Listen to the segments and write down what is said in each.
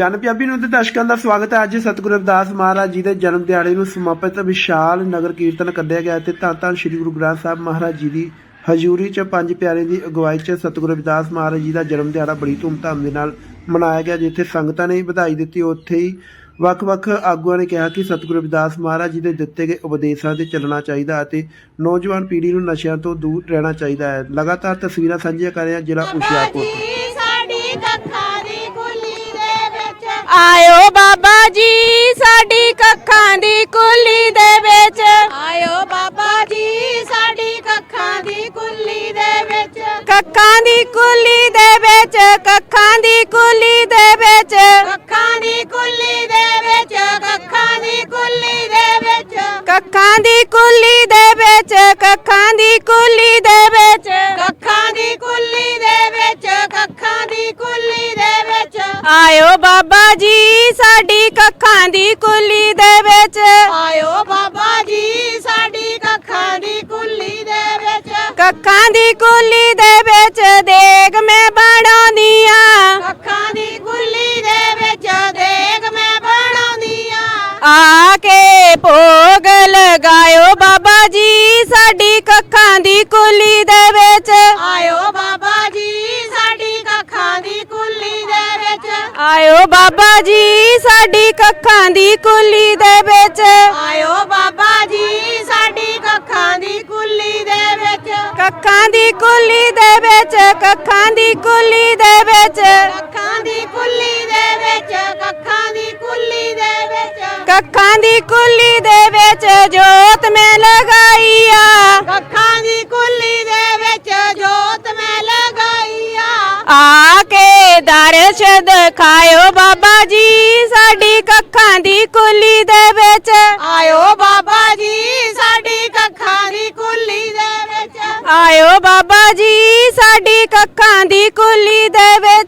ਜਨ ਪੰਜਾਬੀ ਨੂੰ ਤੇ ਦਰਸ਼ਕਾਂ ਦਾ ਸਵਾਗਤ ਹੈ। ਅੱਜ ਸਤਿਗੁਰੂ ਰਵਿਦਾਸ ਮਹਾਰਾਜ ਜੀ ਦੇ ਜਨਮ ਦਿਹਾੜੇ ਨੂੰ ਸਮਰਪਿਤ ਵਿਸ਼ਾਲ ਨਗਰ ਕੀਰਤਨ ਕੱਢਿਆ ਗਿਆ ਤੇ ਧੰਨ ਧੰਨ ਸ੍ਰੀ ਗੁਰੂ ਗ੍ਰੰਥ ਸਾਹਿਬ ਮਹਾਰਾਜ ਜੀ ਦੀ ਹਜ਼ੂਰੀ 'ਚ ਪੰਜ ਪਿਆਰੇ ਦੀ ਅਗਵਾਈ 'ਚ ਸਤਿਗੁਰੂ ਰਵਿਦਾਸ ਮਹਾਰਾਜ ਜੀ ਦਾ ਜਨਮ ਦਿਹਾੜਾ ਬੜੀ ਧੂਮਧਾਮ ਦੇ ਨਾਲ ਮਨਾਇਆ ਗਿਆ, ਜਿੱਥੇ ਸੰਗਤਾਂ ਨੇ ਵਧਾਈ ਦਿੱਤੀ। ਉੱਥੇ ਹੀ ਵੱਖ-ਵੱਖ ਆਗੂਆਂ ਨੇ ਕਿਹਾ ਕਿ ਸਤਿਗੁਰੂ ਰਵਿਦਾਸ ਮਹਾਰਾਜ ਜੀ ਦੇ ਦਿੱਤੇ ਗਏ ਉਪਦੇਸ਼ਾਂ ਤੇ ਚੱਲਣਾ ਚਾਹੀਦਾ ਅਤੇ ਨੌਜਵਾਨ ਪੀੜ੍ਹੀ ਨੂੰ ਨਸ਼ਿਆਂ ਤੋਂ ਦੂਰ ਰਹਿਣਾ ਚਾਹੀਦਾ ਹੈ। ਲਗਾਤਾਰ ਤਸਵੀਰਾਂ ਸਾਂਝੀਆਂ ਕਰ ਰਿਹਾ ਜ਼ਿਲ੍ਹਾ ਹੁਸ਼ਿਆਰਪੁਰ ਆਇਓ ਬਾਬਾ ਜੀ ਸਾਡੀ ਕੱਖਾਂ ਦੀ ਕੁੱਲੀ ਦੇ ਵਿੱਚ। ਆਇਓ ਬਾਬਾ ਜੀ ਸਾਡੀ ਕੱਖਾਂ ਦੀ ਕੁੱਲੀ ਦੇ ਵਿੱਚ ਕੱਖਾਂ ਦੀ ਕੁੱਲੀ ਦੇ ਵਿੱਚ ਕੱਖਾਂ ਦੀ ਕੁੱਲੀ ਦੇ ਵਿੱਚ ਕੱਖਾਂ ਦੀ ਕੁੱਲੀ ਦੇ ਵਿੱਚ ਕੱਖਾਂ ਦੀ ਕੁੱਲੀ ਦੇ ਵਿੱਚ ਕੱਖਾਂ ਦੀ ਕੁੱਲੀ ਦੇ ਵਿੱਚ ਕੱਖਾਂ ਦੀ ਕੁੱਲੀ ਦੇ ਵਿੱਚ ਕੱਖਾਂ ਦੀ ਕੁੱਲੀ ਦੇ ਵਿੱਚ ਕੱਖਾਂ ਦੀ ਕੁੱਲੀ ਦੇ ਵਿੱਚ ਆਇਓ ਬਾਬਾ ਜੀ ਸਾਡੀ ਕੱਖਾਂ ਦੀ ਕੁੱਲੀ ਦੇ ਵਿੱਚ ਆਇਓ ਬਾਬਾ ਜੀ ਸਾਡੀ ਕੱਖਾਂ ਦੀ ਕੁੱਲੀ ਦੇ ਵਿੱਚ। ਕੱਖਾਂ ਦੀ ਕੁੱਲੀ ਦੇ ਵਿੱਚ ਦੇਗ ਮੈਂ ਬਣਾਉਂਦੀ ਆ। ਕੱਖਾਂ ਦੀ ਕੁੱਲੀ ਦੇ ਵਿੱਚ ਦੇਗ ਮੈਂ ਬਣਾਉਂਦੀ ਆ। ਆ ਕੇ ਭੋਗ ਲਗਾਇਓ ਬਾਬਾ ਜੀ ਸਾਡੀ ਕੱਖਾਂ ਦੀ ਕੁੱਲੀ ਦੇ ਵਿੱਚ। ਆਇਓ ਬਾਬਾ ਜੀ ਸਾਡੀ ਕੱਖਾਂ ਦੀ ਕੁੱਲੀ ਦੇ ਵਿੱਚ। ਆਇਓ ਬਾਬਾ ਜੀ ਸਾਡੀ ਕੱਖਾਂ ਦੀ ਕੁੱਲੀ ਦੇ ਵਿੱਚ। ਆਇਓ ਬਾਬਾ ਜੀ ਸਾਡੀ ਕੁੱਲੀ ਕੱਖਾਂ ਦੀ ਕੁੱਲੀ ਦੇ ਵਿੱਚ ਕੱਖਾਂ ਦੀ ਕੁੱਲੀ ਦੇ ਵਿੱਚ। ਕੱਖਾਂ ਦੀ ਕੁੱਲੀ ਦੇ ਵਿੱਚ ਕੱਖਾਂ ਦੀ ਕੁੱਲੀ ਦੇ ਵਿੱਚ। ਕੱਖਾਂ ਦੀ ਕੁੱਲੀ ਦੇ ਵਿੱਚ ਜੋਤ ਮੈਂ ਲਗਾਈ ਆ ਕੱਖਾਂ ਦੀ ਕੁੱਲੀ ਦੇ ਵਿੱਚ ਜੋਤ ਮੈਂ ਲਗਾਈ ਆ ਆ ਕੇ ਦਰਸ਼ ਦਿਖਾਇਓ ਬਾਬਾ ਜੀ ਸਾਡੀ ਕੱਖਾਂ ਦੀ ਕੁੱਲੀ ਦੇ ਵਿੱਚ। ਆਇਓ ਬਾਬਾ ਜੀ ਸਾਡੀ ਕੱਖਾਂ ਦੀ ਕੁੱਲੀ ਦੇ ਵਿੱਚ। ਆਇਓ ਬਾਬਾ ਜੀ ਸਾਡੀ ਕੱਖਾਂ ਦੀ ਕੁੱਲੀ ਦੇ ਵਿੱਚ।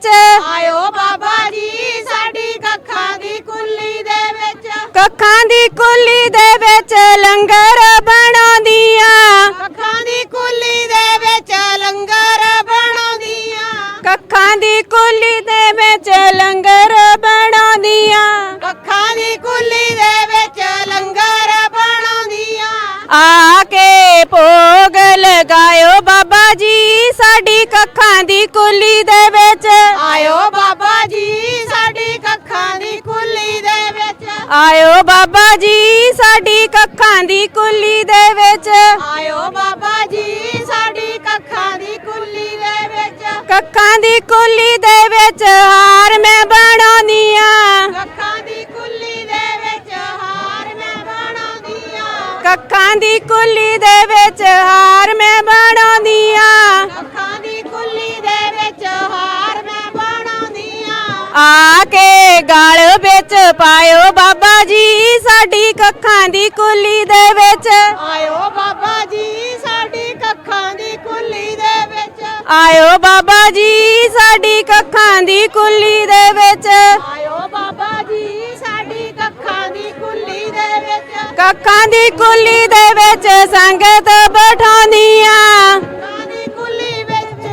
ਬਾਬਾ ਜੀ ਸਾਡੀ ਕੱਖਾਂ ਦੀ ਕੁੱਲੀ ਦੇ ਵਿੱਚ। ਆਇਓ ਬਾਬਾ ਜੀ ਸਾਡੀ ਕੱਖਾਂ ਦੀ ਕੁੱਲੀ ਦੇ ਵਿੱਚ। ਕੱਖਾਂ ਦੀ ਕੁੱਲੀ ਦੇ ਵਿੱਚ ਹਾਰ ਮੈਂ ਬਣਾਉਣੀ ਆ। ਕੱਖਾਂ ਦੀ ਕੁੱਲੀ ਦੇ ਵਿੱਚ ਹਾਰ ਮੈਂ ਬਣਾਉਂਦੀ ਆ। ਕੱਖਾਂ ਦੀ ਕੁੱਲੀ ਦੇ ਵਿੱਚ ਹਾਰ ਮੈਂ ਬਣਾਉਣੀ ਆ। ਕੱਖਾਂ ਦੀ ਕੁੱਲੀ ਦੇ ਵਿੱਚ ਹਾਰ ਮੈਂ ਬਣਾਉਂਦੀ ਆ। ਆ ਕੇ ਗਲ ਵਿੱਚ ਪਾਇਓ ਬਾਬਾ ਜੀ ਸਾਡੀ ਕੱਖਾਂ ਦੀ ਕੁੱਲੀ ਦੇ ਵਿੱਚ। ਆਇਓ ਬਾਬਾ ਜੀ ਸਾਡੀ ਕੱਖਾਂ ਦੀ ਕੁੱਲੀ ਦੇ ਵਿੱਚ। ਆਇਓ ਬਾਬਾ ਜੀ ਸਾਡੀ ਕੱਖਾਂ ਦੀ ਕੁੱਲੀ ਦੇ ਵਿੱਚ। ਆਇਓ ਬਾਬਾ ਜੀ ਸਾਡੀ ਕੱਖਾਂ ਦੀ ਕੁੱਲੀ ਦੇ ਵਿੱਚ। ਕੱਖਾਂ ਦੀ ਕੁੱਲੀ ਦੇ ਵਿੱਚ ਸੰਗਤ ਬਿਠਾਉਂਦੀਆਂ। ਕੱਖਾਂ ਦੀ ਕੁੱਲੀ ਵਿੱਚ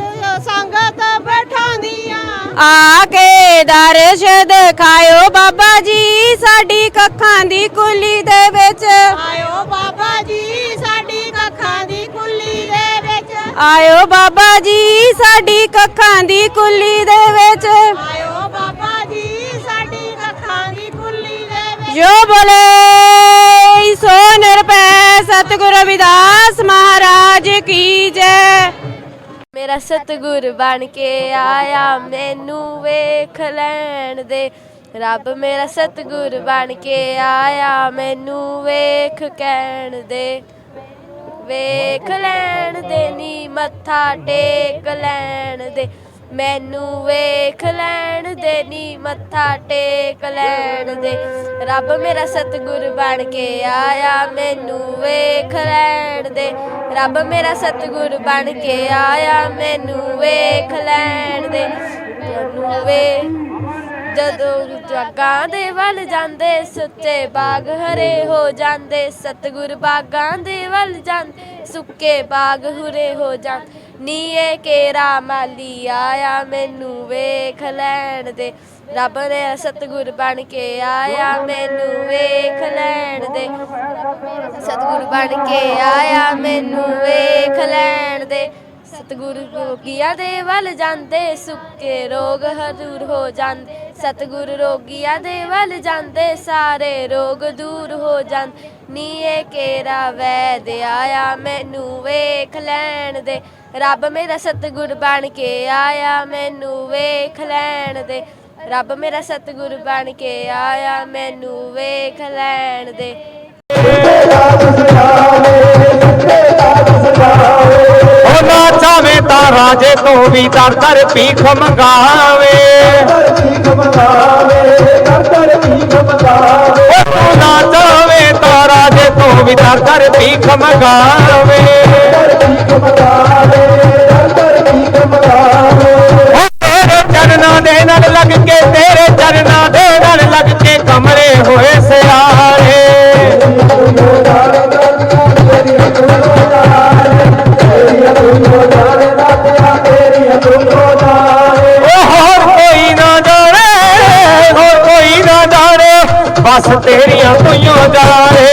ਸੰਗਤ ਬੈਠਾਉਂਦੀਆਂ। ਆ ਕੇ ਦਰਸ਼ ਦਿਖਾਇਓ ਬਾਬਾ ਜੀ ਸਾਡੀ ਕੱਖਾਂ ਦੀ ਕੁੱਲੀ ਦੇ ਵਿੱਚ। ਆਇਓ ਬਾਬਾ ਜੀ ਸਾਡੀ ਕੱਖਾਂ ਦੀ ਕੁੱਲੀ ਦੇ ਵਿੱਚ। ਆਇਓ ਬਾਬਾ ਜੀ ਸਾਡੀ ਕੱਖਾਂ ਦੀ ਕੁੱਲੀ ਦੇ ਵਿੱਚ। ਆਇਓ ਬਾਬਾ ਜੀ ਸਾਡੀ ਕੱਖਾਂ ਦੀ ਕੁੱਲੀ ਦੇ ਵਿੱਚ। ਜੋ ਬੋਲੇ ਸੋ ਨਿਰਭੈ ਸਤਿਗੁਰ ਰਵਿਦਾਸ ਮਹਾਰਾਜ ਕੀ ਜੈ। ਮੇਰਾ ਸਤਿਗੁਰ ਬਣ ਕੇ ਆਇਆ, ਮੈਨੂੰ ਵੇਖ ਲੈਣ ਦੇ। ਰੱਬ ਮੇਰਾ ਸਤਿਗੁਰ ਬਣ ਕੇ ਆਇਆ, ਮੈਨੂੰ ਵੇਖ ਕਹਿਣ ਦੇ। ਵੇਖ ਲੈਣ ਦੇ ਨੀ, ਮੱਥਾ ਟੇਕ ਲੈਣ ਦੇ। ਮੈਨੂੰ ਵੇਖ ਲੈਣ ਦੇ ਨੀ, ਮੱਥਾ ਟੇਕ ਲੈਣ ਦੇ। ਰੱਬ ਮੇਰਾ ਸਤਿਗੁਰ ਬਣ ਕੇ ਆਇਆ, ਮੈਨੂੰ ਵੇਖ ਲੈਣ ਦੇ। ਰੱਬ ਮੇਰਾ ਸਤਿਗੁਰ ਬਣ ਕੇ ਆਇਆ, ਮੈਨੂੰ ਵੇਖ ਲੈਣ ਦੇ। ਮੈਨੂੰ ਵੇ, ਜਦੋਂ ਜੱਗਾਂ ਦੇ ਵੱਲ ਜਾਂਦੇ, ਸੁੱਚੇ ਬਾਗ ਹਰੇ ਹੋ ਜਾਂਦੇ। ਸਤਿਗੁਰ ਬਾਗਾਂ ਦੇ ਵੱਲ ਜਾਂਦੇ, ਸੁੱਕੇ ਬਾਗ ਹੁਰੇ ਹੋ ਜਾਂਦੇ। ਨੀਏ ਕੇਰਾ ਮਾਲੀ ਆਇਆ, ਮੈਨੂੰ ਵੇਖ ਲੈਣ ਦੇ। ਰੱਬ ਨੇ ਸਤਿਗੁਰ ਬਣ ਕੇ ਆਇਆ, ਮੈਨੂੰ ਵੇਖ ਲੈਣ ਦੇ। ਸਤਿਗੁਰ ਬਣ ਕੇ ਆਇਆ, ਮੈਨੂੰ ਵੇਖ ਲੈਣ ਦੇ। ਸਤਿਗੁਰ ਰੋਗੀਆਂ ਦੇ ਵੱਲ ਜਾਂਦੇ, ਸੁੱਕੇ ਰੋਗ ਹਦੂਰ ਹੋ ਜਾਂਦੇ। ਸਤਿਗੁਰ ਰੋਗੀਆਂ ਦੇ ਵੱਲ ਜਾਂਦੇ, ਸਾਰੇ ਰੋਗ ਦੂਰ ਹੋ ਜਾਂਦੇ। ਨੀਏ ਕੇਰਾ ਵੈਦ ਆਇਆ, ਮੈਨੂੰ ਵੇਖ ਲੈਣ ਦੇ। ਰੱਬ ਮੇਰਾ ਸਤਿਗੁਰ ਬਣ ਕੇ ਆਇਆ, ਮੈਨੂੰ ਵੇਖ ਲੈਣ ਦੇ। ਰੱਬ ਮੇਰਾ ਸਤਿਗੁਰ ਬਣ ਕੇ ਆਇਆ, ਮੈਨੂੰ ਵੇਖ ਲੈਣ ਦੇ। ਉਹ ਨਾ ਚਾਵੇ ਤਾਂ ਰਾਜੇ ਤੋਂ ਵੀ ਦਰ ਦਰ ਭੀਖ ਮੰਗਾਵੇ। ਉਹ ਨਾ ਚਾਵੇ ਤਾਂ ਰਾਜੇ ਤੋਂ ਵੀ ਦਰ ਦਰ ਭੀਖ ਮੰਗਾਵੇ। ਚਰਨਾਂ ਦੇ ਨਾਲ ਲੱਗ ਕੇ ਤੇਰੇ ਚਰਨਾਂ ਦੇ ਨਾਲ ਲੱਗ ਕੇ ਕਮਰੇ ਹੋਏ ਸਿਆਰੇ ਹੋਰ ਕੋਈ ਨਾ ਜਾਣੇ, ਹੋਰ ਕੋਈ ਨਾ ਜਾਣੇ, ਬਸ ਤੇਰੀਆਂ ਤੁਈਓ ਜਾਣੇ।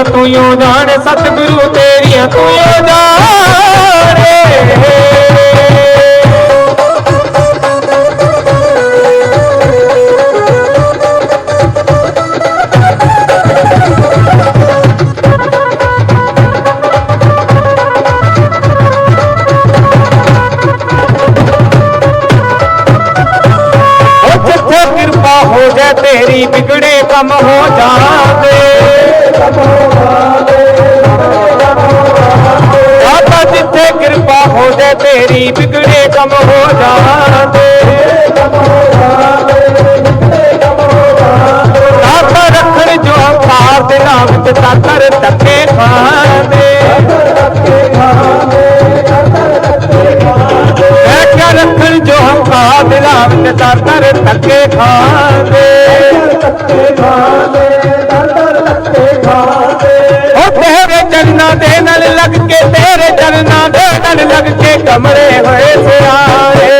ਤੇਰੀਆਂ ਤੁਈਓ ਜਾਣੇ ਸਤਿਗੁਰੂ ਤੇਰੀਆਂ ਤੁਈਓ ਜਾਣੇ। ਹੋ ਜਾਏ ਤੇਰੀ ਵਿਗੜੇ ਕੰਮ ਹੋ ਜਾਂਦੇ ਬਾਬਾ ਜਿੱਥੇ ਕਿਰਪਾ ਹੋ ਜਾਏ ਤੇਰੀ ਵਿਗੜੇ ਕੰਮ ਹੋ ਜਾਂਦੇ ਬਾਬਾ ਰੱਖਣ ਜੋ ਹੰਕਾਰ ਦੇ ਨਾਮ ਤੇ ਤਾਕਰ ਧੱਕੇ ਖਾਂਦੇ ਮੈਂ ਕਿਆ ਰੱਖਣ ਜੋ ਹੰਕਾਰ ਦੇ ਨਾਮ ਤੇ ਚਰਨਾਂ ਦੇ ਨਾਲ ਲੱਗ ਕੇ ਤੇਰੇ ਚਰਨਾਂ ਦੇ ਨਾਲ ਲੱਗ ਕੇ ਕਮਰੇ ਹੋਏ ਸਿਆਰੇ।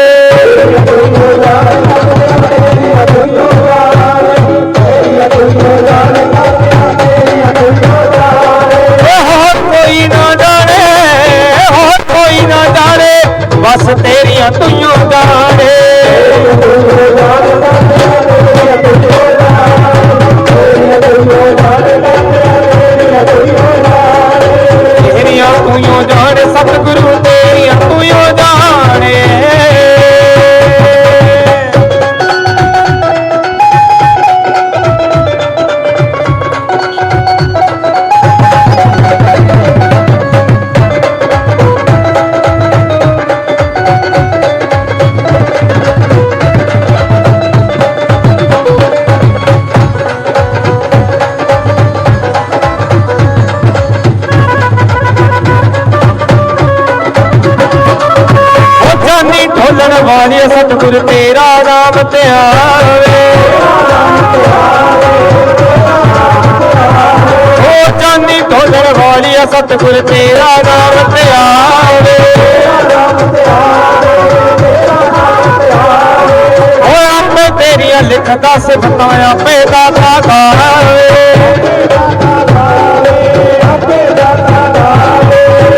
ਲਿਖਦਾ ਸਿਫਤਾਂ ਆਪੇ ਦਾਤਾ ਗਾਵੇ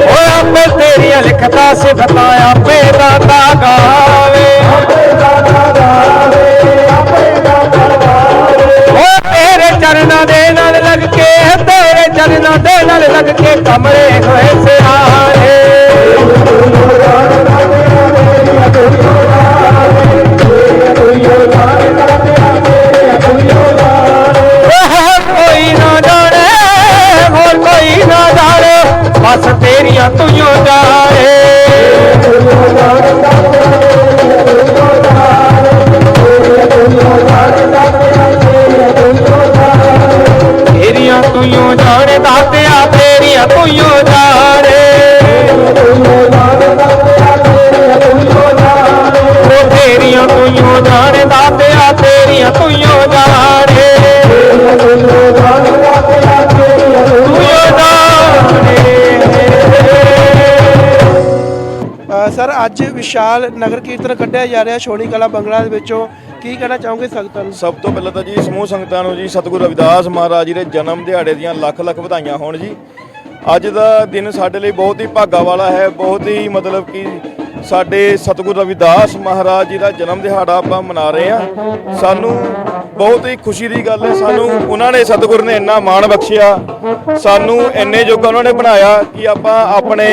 ਓਏ ਆਪੇ ਤੇਰੀਆਂ ਲਿਖਦਾ ਸਿਫਤਾਂ ਆਪੇ ਦਾਤਾ ਗਾਵੇ ਓਏ ਤੇਰੇ ਚਰਨਾਂ ਦੇ ਨਾਲ ਲੱਗ ਕੇ, ਤੇਰੇ ਚਰਨਾਂ ਦੇ ਨਾਲ ਲੱਗ ਕੇ ਕਮਰੇ ਹੋਏ ਸਿਆਰੇ ਤੇਰੀਆਂ ਤੁਈਓ ਜਾਣੇ ਅੱਜ ਵਿਸ਼ਾਲ ਨਗਰ ਕੀਰਤਨ ਕੱਢਿਆ ਜਾ ਰਿਹਾ ਛੋਣੀ ਕਲਾ ਬੰਗਲਾ ਦੇ ਵਿੱਚੋਂ। ਕੀ ਕਹਿਣਾ ਚਾਹੋਗੇ ਸੰਗਤਾਂ ਨੂੰ? ਸਭ ਤੋਂ ਪਹਿਲਾਂ ਤਾਂ ਜੀ ਸਮੂਹ ਸੰਗਤਾਂ ਨੂੰ ਜੀ ਸਤਿਗੁਰੂ ਰਵਿਦਾਸ ਮਹਾਰਾਜ ਜੀ ਦੇ ਜਨਮ ਦਿਹਾੜੇ ਦੀਆਂ ਲੱਖ ਲੱਖ ਵਧਾਈਆਂ ਹੋਣ ਜੀ। ਅੱਜ ਦਾ ਦਿਨ ਸਾਡੇ ਲਈ ਬਹੁਤ ਹੀ ਭਾਗਾ ਵਾਲਾ ਹੈ, ਬਹੁਤ ਹੀ ਮਤਲਬ ਕਿ ਸਾਡੇ ਸਤਿਗੁਰੂ ਰਵਿਦਾਸ ਮਹਾਰਾਜ ਜੀ ਦਾ ਜਨਮ ਦਿਹਾੜਾ ਆਪਾਂ ਮਨਾ ਰਹੇ ਹਾਂ। ਸਾਨੂੰ ਬਹੁਤ ਹੀ ਖੁਸ਼ੀ ਦੀ ਗੱਲ ਹੈ, ਸਾਨੂੰ ਉਹਨਾਂ ਨੇ ਸਤਿਗੁਰ ਨੇ ਇੰਨਾ ਮਾਣ ਬਖਸ਼ਿਆ। ਸਾਨੂੰ ਇੰਨੇ ਜੋਗਾ ਉਹਨਾਂ ਨੇ ਬਣਾਇਆ ਕਿ ਆਪਾਂ ਆਪਣੇ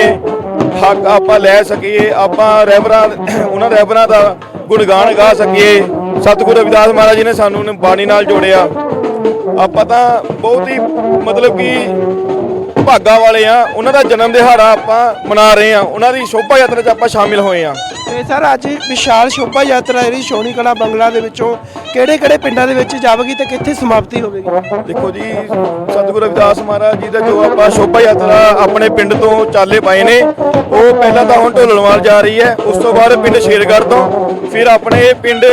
ਹੱਕ ਆਪਾਂ ਲੈ ਸਕੀਏ, ਆਪਾਂ ਰਹਿਬਰਾਂ, ਉਹਨਾਂ ਰਹਿਬਰਾਂ ਦਾ ਗੁਣਗਾਨ ਗਾ ਸਕੀਏ। ਸਤਿਗੁਰੂ ਰਵਿਦਾਸ ਮਹਾਰਾਜ ਜੀ ਨੇ ਸਾਨੂੰ ਬਾਣੀ ਨਾਲ ਜੋੜਿਆ। ਆਪਾਂ ਤਾਂ ਬਹੁਤ ਹੀ ਮਤਲਬ ਕਿ ਭਾਗਾ ਵਾਲੇ ਆ ਉਹਨਾਂ ਦਾ ਜਨਮ ਦਿਹਾੜਾ ਆਪਾਂ ਮਨਾ ਰਹੇ ਆ। ਉਹਨਾਂ ਦੀ ਸ਼ੋਭਾ ਯਾਤਰਾ 'ਚ ਆਪਾਂ ਸ਼ਾਮਿਲ ਹੋਏ ਆ। ਤੇ ਸਰ ਅੱਜ ਵਿਸ਼ਾਲ ਸ਼ੋਭਾ ਯਾਤਰਾ ਜਿਹੜੀ ਛੋਣੀ ਕਲਾ ਬੰਗਲਾ ਦੇ ਵਿੱਚੋਂ ਕਿਹੜੇ ਕਿਹੜੇ ਪਿੰਡਾਂ ਦੇ ਵਿੱਚ ਜਾਵੇਗੀ ਤੇ ਕਿੱਥੇ ਸਮਾਪਤੀ ਹੋਵੇਗੀ? ਦੇਖੋ ਜੀ ਸਤਿਗੁਰੂ ਰਵਿਦਾਸ ਮਹਾਰਾਜ ਜੀ ਦਾ ਜੋ ਆਪਾਂ ਸ਼ੋਭਾ ਯਾਤਰਾ ਆਪਣੇ ਪਿੰਡ ਤੋਂ ਚਾਲੇ ਪਾਏ ਨੇ ਉਹ ਪਹਿਲਾਂ ਤਾਂ ਹੁਣ ਢੋਲਣਵਾਲ ਜਾ ਰਹੀ ਹੈ ਉਸ ਤੋਂ ਬਾਅਦ ਪਿੰਡ ਸ਼ੇਰਗੜ੍ਹ ਤੋਂ ਫਿਰ ਆਪਣੇ ਪਿੰਡ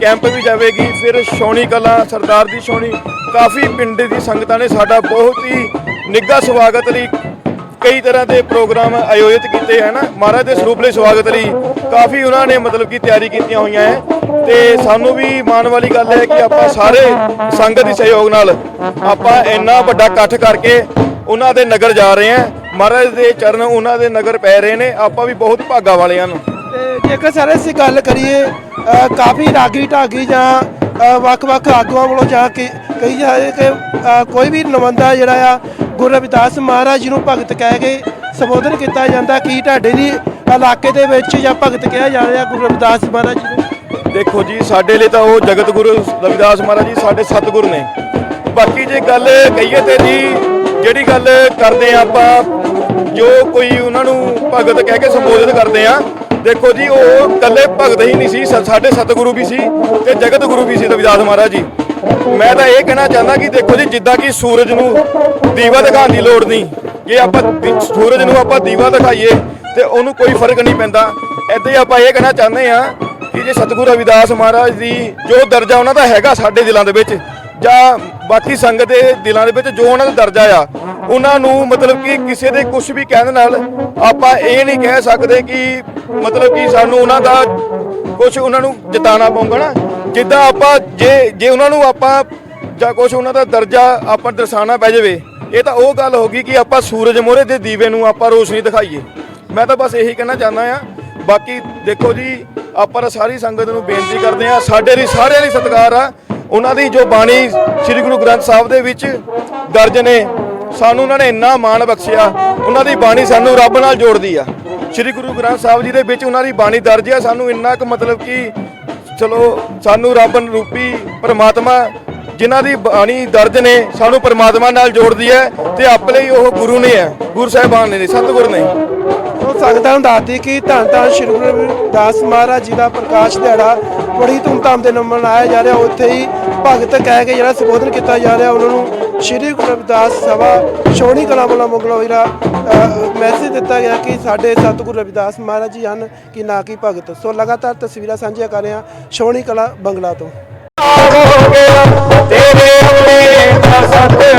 ਕੈਂਪ ਵੀ ਜਾਵੇਗੀ ਫਿਰ ਸ਼ੌਣੀ ਕਲਾ ਸਰਦਾਰ ਦੀ ਸ਼ੌਣੀ ਕਾਫੀ ਪਿੰਡ ਦੀ ਸੰਗਤਾਂ ਨੇ ਸਾਡਾ ਬਹੁਤ ਹੀ ਨਿੱਘਾ ਸਵਾਗਤ ਲਈ ਕਈ ਤਰ੍ਹਾਂ ਦੇ ਪ੍ਰੋਗਰਾਮ ਆਯੋਜਿਤ ਕੀਤੇ ਹਨ ਮਹਾਰਾਜ ਦੇ ਸਰੂਪ ਲਈ ਸਵਾਗਤ ਲਈ ਕਾਫੀ ਉਹਨਾਂ ਨੇ ਮਤਲਬ ਕਿ ਤਿਆਰੀ ਕੀਤੀਆਂ ਹੋਈਆਂ ਹੈ। ਤੇ ਸਾਨੂੰ ਵੀ ਮਾਣ ਵਾਲੀ ਗੱਲ ਹੈ ਕਿ ਆਪਾਂ ਸਾਰੇ ਸੰਗਤ ਦੇ ਸਹਿਯੋਗ ਨਾਲ ਆਪਾਂ ਇੰਨਾ ਵੱਡਾ ਇਕੱਠ ਕਰਕੇ ਉਹਨਾਂ ਦੇ ਨਗਰ ਜਾ ਰਹੇ ਹਾਂ। ਮਹਾਰਾਜ ਦੇ ਚਰਨ ਉਹਨਾਂ ਦੇ ਨਗਰ ਪੈ ਰਹੇ ਨੇ। ਆਪਾਂ ਵੀ ਬਹੁਤ ਭਾਗਾ ਵਾਲੇ ਹਨ ਤੇ ਜੇਕਰ ਸਰ ਅਸੀਂ ਗੱਲ ਕਰੀਏ ਕਾਫੀ ਰਾਗੀ ਢਾਗੀ ਜਾਂ ਵੱਖ-ਵੱਖ ਆਗੂਆਂ ਵੱਲੋਂ ਜਾਂ ਕਿ, ਕਹੀ ਜਾਏ ਕਿ ਕੋਈ ਵੀ ਨਵੰਦਾ ਜਿਹੜਾ ਆ ਗੁਰੂ ਰਵਿਦਾਸ ਮਹਾਰਾਜ ਜੀ ਨੂੰ ਭਗਤ ਕਹਿ ਕੇ ਸੰਬੋਧਨ ਕੀਤਾ ਜਾਂਦਾ ਕੀ ਤੁਹਾਡੇ ਦੀ ਇਲਾਕੇ ਦੇ ਵਿੱਚ ਜਾਂ ਭਗਤ ਕਿਹਾ ਜਾ ਰਿਹਾ ਗੁਰੂ ਰਵਿਦਾਸ ਮਹਾਰਾਜ ਜੀ ਨੂੰ? ਦੇਖੋ ਜੀ, ਸਾਡੇ ਲਈ ਤਾਂ ਉਹ ਜਗਤ ਗੁਰੂ ਰਵਿਦਾਸ ਮਹਾਰਾਜ ਜੀ ਸਾਡੇ ਸਤਿਗੁਰ ਨੇ। ਬਾਕੀ ਜੇ ਗੱਲ ਕਹੀਏ ਤੇ ਜੀ, ਜਿਹੜੀ ਗੱਲ ਕਰਦੇ ਆ ਆਪਾਂ, ਜੋ ਕੋਈ ਉਹਨਾਂ ਨੂੰ ਭਗਤ ਕਹਿ ਕੇ ਸੰਬੋਧਿਤ ਕਰਦੇ ਆ ਦੇਖੋ ਜੀ, ਉਹ ਇਕੱਲੇ ਭਗਤ ਹੀ ਨਹੀਂ ਸੀ, ਸ- ਸਾਡੇ ਸਤਿਗੁਰੂ ਵੀ ਸੀ ਤੇ ਜਗਤ ਗੁਰੂ ਵੀ ਸੀ ਰਵਿਦਾਸ ਮਹਾਰਾਜ ਜੀ। ਮੈਂ ਤਾਂ ਇਹ ਕਹਿਣਾ ਚਾਹੁੰਦਾ ਕਿ ਦੇਖੋ ਜੀ, ਜਿੱਦਾਂ ਕਿ ਸੂਰਜ ਨੂੰ ਦੀਵਾ ਦਿਖਾਉਣ ਦੀ ਲੋੜ ਨਹੀਂ। ਜੇ ਆਪਾਂ ਦੀ- ਸੂਰਜ ਨੂੰ ਆਪਾਂ ਦੀਵਾ ਦਿਖਾਈਏ ਤੇ ਉਹਨੂੰ ਕੋਈ ਫ਼ਰਕ ਨਹੀਂ ਪੈਂਦਾ। ਇੱਦਾਂ ਹੀ ਆਪਾਂ ਇਹ ਕਹਿਣਾ ਚਾਹੁੰਦੇ ਆ ਕਿ ਜੇ ਸਤਿਗੁਰੂ ਰਵਿਦਾਸ ਮਹਾਰਾਜ ਦੀ ਜੋ ਦਰਜਾ ਉਹਨਾਂ ਦਾ ਹੈਗਾ ਸਾਡੇ ਦਿਲਾਂ ਦੇ ਵਿੱਚ, ਜਾਂ ਬਾਕੀ ਸੰਗਤ ਦੇ ਦਿਲਾਂ ਦੇ ਵਿੱਚ ਜੋ ਉਹਨਾਂ ਦਾ ਦਰਜਾ ਆ, ਉਹਨਾਂ ਨੂੰ ਮਤਲਬ ਕਿ ਕਿਸੇ ਦੇ ਕੁਝ ਵੀ ਕਹਿਣ ਨਾਲ ਆਪਾਂ ਇਹ ਨਹੀਂ ਕਹਿ ਸਕਦੇ ਕਿ ਮਤਲਬ ਕਿ ਸਾਨੂੰ ਉਹਨਾਂ ਦਾ ਕੁਝ ਉਹਨਾਂ ਨੂੰ ਜਿਤਾਣਾ ਪਊਗਾ ਨਾ। ਜਿੱਦਾਂ ਆਪਾਂ ਜੇ ਜੇ ਉਹਨਾਂ ਨੂੰ ਆਪਾਂ ਜਾਂ ਕੁਝ ਉਹਨਾਂ ਦਾ ਦਰਜਾ ਆਪਾਂ ਦਰਸਾਉਣਾ ਪੈ ਜਾਵੇ, ਇਹ ਤਾਂ ਉਹ ਗੱਲ ਹੋ ਗਈ ਕਿ ਆਪਾਂ ਸੂਰਜ ਮੋਹਰੇ ਦੇ ਦੀਵੇ ਨੂੰ ਆਪਾਂ ਰੋਸ਼ਨੀ ਦਿਖਾਈਏ। ਮੈਂ ਤਾਂ ਬਸ ਇਹੀ ਕਹਿਣਾ ਚਾਹੁੰਦਾ ਆ ਬਾਕੀ ਦੇਖੋ ਜੀ, ਆਪਾਂ ਤਾਂ ਸਾਰੀ ਸੰਗਤ ਨੂੰ ਬੇਨਤੀ ਕਰਦੇ ਆ ਸਾਡੇ ਲਈ ਸਾਰਿਆਂ ਲਈ ਸਤਿਕਾਰ ਆ। ਉਹਨਾਂ ਦੀ ਜੋ ਬਾਣੀ ਸ੍ਰੀ ਗੁਰੂ ਗ੍ਰੰਥ ਸਾਹਿਬ ਦੇ ਵਿੱਚ ਦਰਜ ਨੇ, ਸਾਨੂੰ ਉਹਨਾਂ ਨੇ ਇੰਨਾ ਮਾਣ ਬਖਸ਼ਿਆ, ਉਹਨਾਂ ਦੀ ਬਾਣੀ ਸਾਨੂੰ ਰੱਬ ਨਾਲ ਜੋੜਦੀ ਆ। ਸ੍ਰੀ ਗੁਰੂ ਗ੍ਰੰਥ ਸਾਹਿਬ ਜੀ ਦੇ ਵਿੱਚ ਉਹਨਾਂ ਦੀ ਬਾਣੀ ਦਰਜ ਆ, ਸਾਨੂੰ ਇੰਨਾ ਕੁ ਮਤਲਬ ਕਿ ਚਲੋ, ਸਾਨੂੰ ਰੱਬ ਰੂਪੀ ਪਰਮਾਤਮਾ ਜਿਨ੍ਹਾਂ ਦੀ ਬਾਣੀ ਦਰਜ ਨੇ, ਸਾਨੂੰ ਪਰਮਾਤਮਾ ਨਾਲ ਜੋੜਦੀ ਹੈ ਤੇ ਆਪਣੇ ਹੀ ਉਹ ਗੁਰੂ ਨੇ ਹੈ, ਗੁਰੂ ਸਾਹਿਬਾਨ ਨੇ, ਸਤਿਗੁਰ ਨੇ। ਸੰਗਤਾਂ ਨੂੰ ਦੱਸਦੀ ਕਿ ਧੰਨ ਧੰਨ ਸ਼੍ਰੀ ਗੁਰੂ ਰਵਿਦਾਸ ਮਹਾਰਾਜ ਜੀ ਦਾ ਪ੍ਰਕਾਸ਼ ਦਿਹਾੜਾ ਬੜੀ ਧੂਮਧਾਮ ਦੇ ਨਾਲ ਮਨਾਇਆ ਜਾ ਰਿਹਾ। ਉੱਥੇ ਹੀ ਭਗਤ ਕਹਿ ਕੇ ਜਿਹੜਾ ਸੰਬੋਧਨ ਕੀਤਾ ਜਾ ਰਿਹਾ, ਉਹਨਾਂ ਨੂੰ ਸ਼੍ਰੀ ਗੁਰੂ ਰਵਿਦਾਸ ਸਭਾ ਸ਼ੋਣੀ ਕਲਾ ਵੱਲੋਂ ਮੰਗਲਵਾਈਰਾ ਮੈਸੇਜ ਦਿੱਤਾ ਗਿਆ ਕਿ ਸਾਡੇ ਸਤਿਗੁਰੂ ਰਵਿਦਾਸ ਮਹਾਰਾਜ ਜੀ ਹਨ ਕਿ ਨਾ ਕਿ ਭਗਤ। ਸੋ ਲਗਾਤਾਰ ਤਸਵੀਰਾਂ ਸਾਂਝੀਆਂ ਕਰ ਰਹੇ ਹਾਂ ਸ਼ੋਣੀ ਕਲਾ ਬੰਗਲਾ ਤੋਂ। ਤੇਰੇ ਆਪਣੇ ਦਾ ਸਤਿਗੁਰ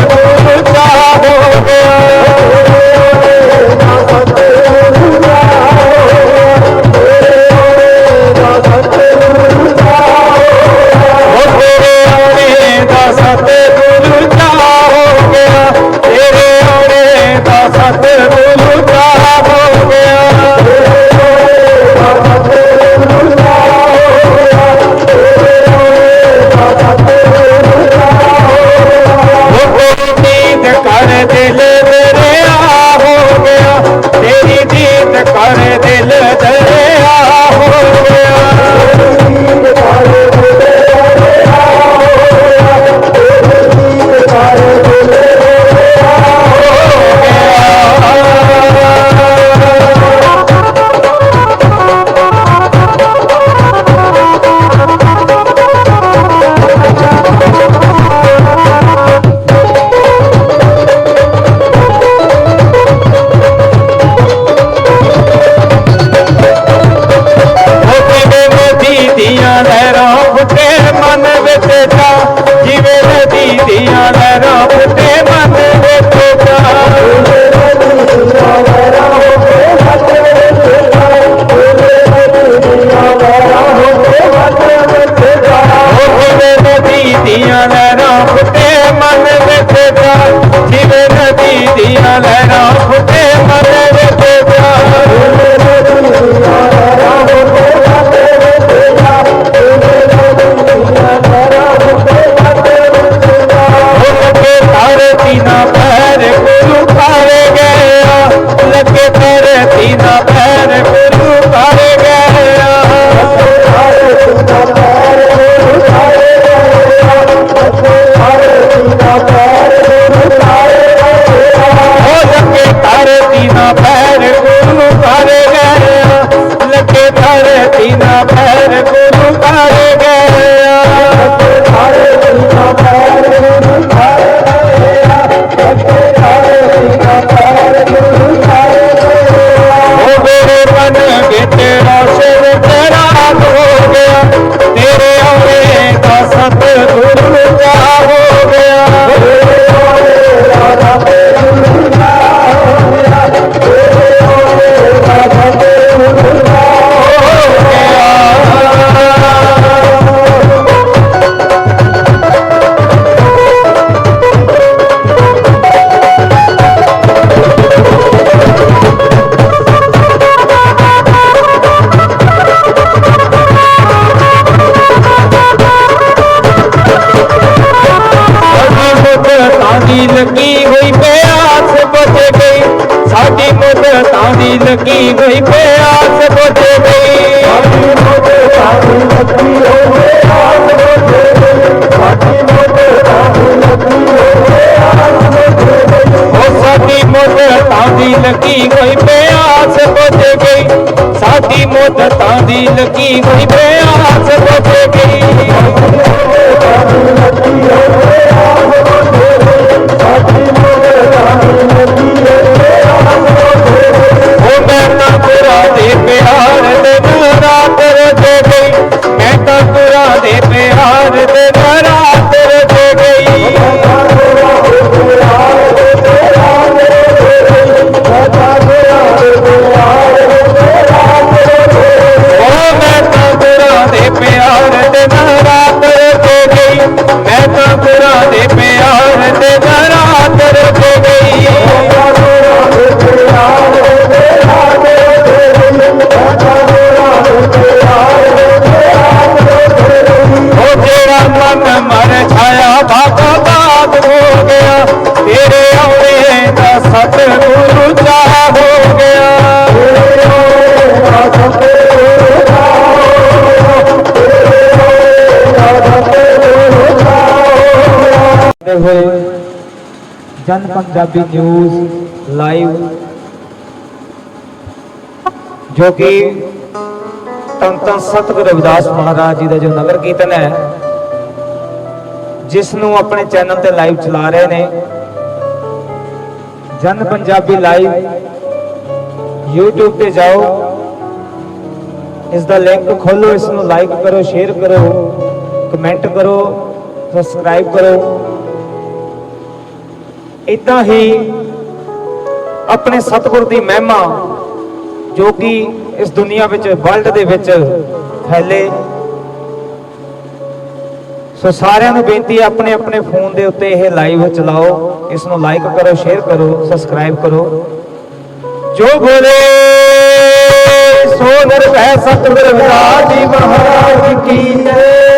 ਕਰਦੇ ਹੋਏ ਜਨ ਪੰਜਾਬੀ ਨਿਊਜ਼ ਲਾਈਵ ਜੋ ਕਿ ਤਨ ਤਨ ਸਤਿਗੁਰੂ ਰਵਿਦਾਸ ਮਹਾਰਾਜ ਜੀ ਦਾ ਜੋ ਨਗਰ ਕੀਰਤਨ ਹੈ, ਜਿਸ ਨੂੰ ਆਪਣੇ ਚੈਨਲ ਤੇ ਲਾਈਵ ਚਲਾ ਰਹੇ ਨੇ। ਜਨ ਪੰਜਾਬੀ ਲਾਈਵ YouTube ਤੇ ਜਾਓ। ਇਸ ਦਾ ਲਿੰਕ ਖੋਲੋ, ਇਸ ਨੂੰ ਲਾਈਕ ਕਰੋ ਸ਼ੇਅਰ ਕਰੋ ਕਮੈਂਟ ਕਰੋ ਸਬਸਕ੍ਰਾਈਬ ਕਰੋ। ਇਦਾਂ ਹੀ ਆਪਣੇ ਸਤਿਗੁਰ ਦੀ ਮਹਿਮਾ ਜੋ ਕਿ ਇਸ ਦੁਨੀਆ ਵਿੱਚ ਵਰਲਡ ਦੇ ਵਿੱਚ ਫੈਲੇ। ਸੋ ਸਾਰਿਆਂ ਨੂੰ ਬੇਨਤੀ ਹੈ ਆਪਣੇ ਆਪਣੇ ਫੋਨ ਦੇ ਉੱਤੇ ਇਹ ਲਾਈਵ ਚਲਾਓ, ਇਸ ਨੂੰ ਲਾਈਕ ਕਰੋ ਸ਼ੇਅਰ ਕਰੋ ਸਬਸਕ੍ਰਾਈਬ ਕਰੋ। ਜੋ ਬੋਲੇ, ਸੋ ਨਿਰਭੈ ਸਤਿਗੁਰ ਵਿਰਾਜ ਜੀ ਮਹਾਰਾਜ ਕੀ ਜੈ।